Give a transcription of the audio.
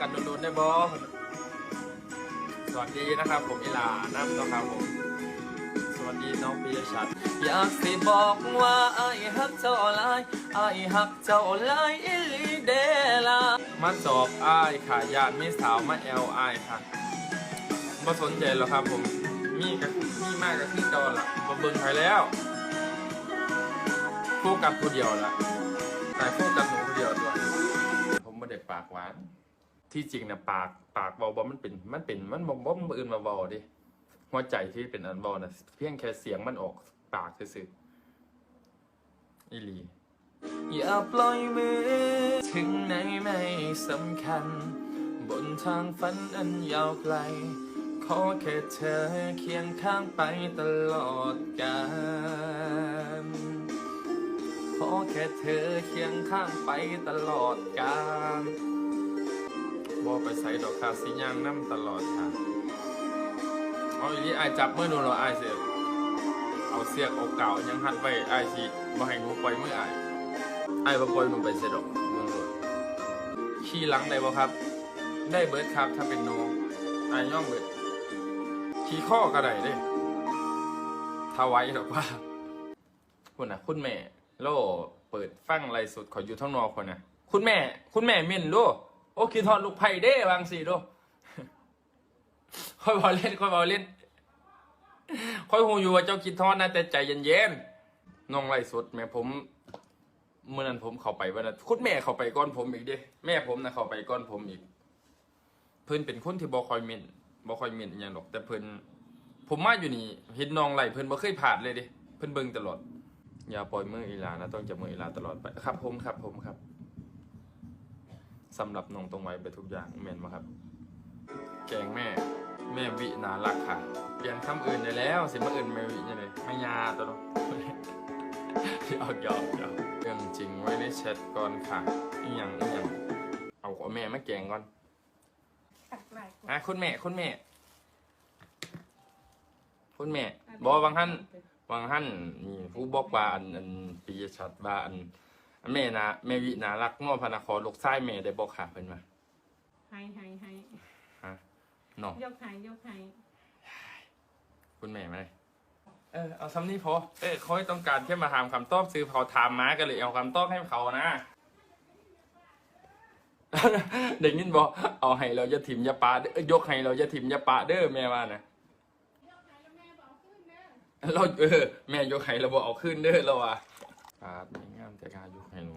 กันรุนๆนะบอสสวัสดีนะครับ ผมอิลาน้ำนะครับผม สวัสดีน้องปิยชัดอยากสิบอกว่าไอ้ฮักเจ้าลายไอ้ฮักเจ้าลายอีหลีเดล่ะมาจอบอ้ายค่ะญาติมีสาวมาแอลอ้ายค่ะบ่สนใจหรอครับผมมีกับมีมากกับที่จอละบ่เบิ่งไปแล้วโฟกัสผู้เดียวละแต่โฟกัสหนูผู้เดียวตัวยผมไม่ได้ปากหวาน ที่จริงนะปากปากเบาๆมันเป็นมันเป็นมันบ่บ่มันอื่นมาเบาดิหัวใจที่เป็นอันเบานะเพียงแค่เสียงมันออกปากซื่ออีหลีอย่าปล่อยมือ ถึงไหนไม่สำคัญ บนทางฝันอันยาวไกล ขอแค่เธอเคียงข้างไปตลอดกาลขอแค่เธอเคียงข้างไปตลอดกาล ไปใส่ดอกคาสิย่างน้ำตลอดค่ะเอาอีนี้ไอจับเมื่อนูเราไอเสียเอาเสียกเอาเก่ายังหัดไว้ไอายสิมาให้หนูปล่อยเมื่อไอไอายบ่ปล่อยหนูไปเสียดอกเมืองหลวงขี่หลังได้บ่ครับ ได้เบิร์ดครับถ้าเป็นโนไอยย่องเบิร์ดขี่ข้อก็ได้เด้ถ้าไว้หรอกว่าคุณน่ะคุณแม่โลเปิดฟังไรสุดขออยู่ทั้งนอกคนน่ะคุณแม่ คุณแม่เม่นโล โอ้คิดทอดลูกไผ่เด้บางสีโลค่อยบอเล่นค่อยบอเล่นค่อยหูอยู่ว่าเจ้าคิดทอดนะแต่ใจเย็นๆน้องไรสุดแม่ผมเมื่อนั้นผมเข้าไปวันนั้นคุณแม่เข้าไปก่อนผมอีกเด้แม่ผมนะเข้าไปก่อนผมอีก เพิ่นเป็นคนที่บ่ค่อยเมนบ่ค่อยเมนอย่างหรอก แต่เพิ่นผมมาอยู่นี่เห็นน้องไหลเพิ่นบ่เคยผ่านเลยเด้เพิ่นเบิ่งตลอด อย่าปล่อยมืออีลานะต้องจับมืออีลาตลอดไปครับผมครับผมครับ สำหรับน้องตรงไว้ไปทุกอย่างแม่นบ่ครับ แกงแม่ แม่วินารักค่ะเปลี่ยนคำอื่นได้แล้วสิมาอื่นแม่วิยังไงไม่ยาตัวเนาะหยอกหยอกหยอกเรื่องจริงไว้ในแชทก่อนค่ะอีหยังอีหยังเอาเอาแม่มาแกงก่อนตักหลายคนอะคุณแม่คุณแม่ คุณแม่บอกบางท่านบางท่านนี่ผู้บอกว่าอันอันปียชัดว่าอันอัน แม่นะแม่วินารักง้อพระนครลูกชายแม่ได้บอกค่ะเพิ่นมาให้ให้ให้ฮะเนาะยกให้ยกให้คุณแม่มาเลยเออเอาซ้ำนี้พอเออเขาต้องการแค่มาถามคำตอบซื้อเขาถามมาก็เลยเอาคำตอบให้เขานะเด็กนินบอกเอาให้เราจะถิ่มอยาปาเด้อยกให้เราจะถิ่มอยาปาเด้อแม่ว่านะเราเออแม่ยกให้เราบอกเอาขึ้นเด้อเราอะปาดไม่งามแต่การย กให้หนู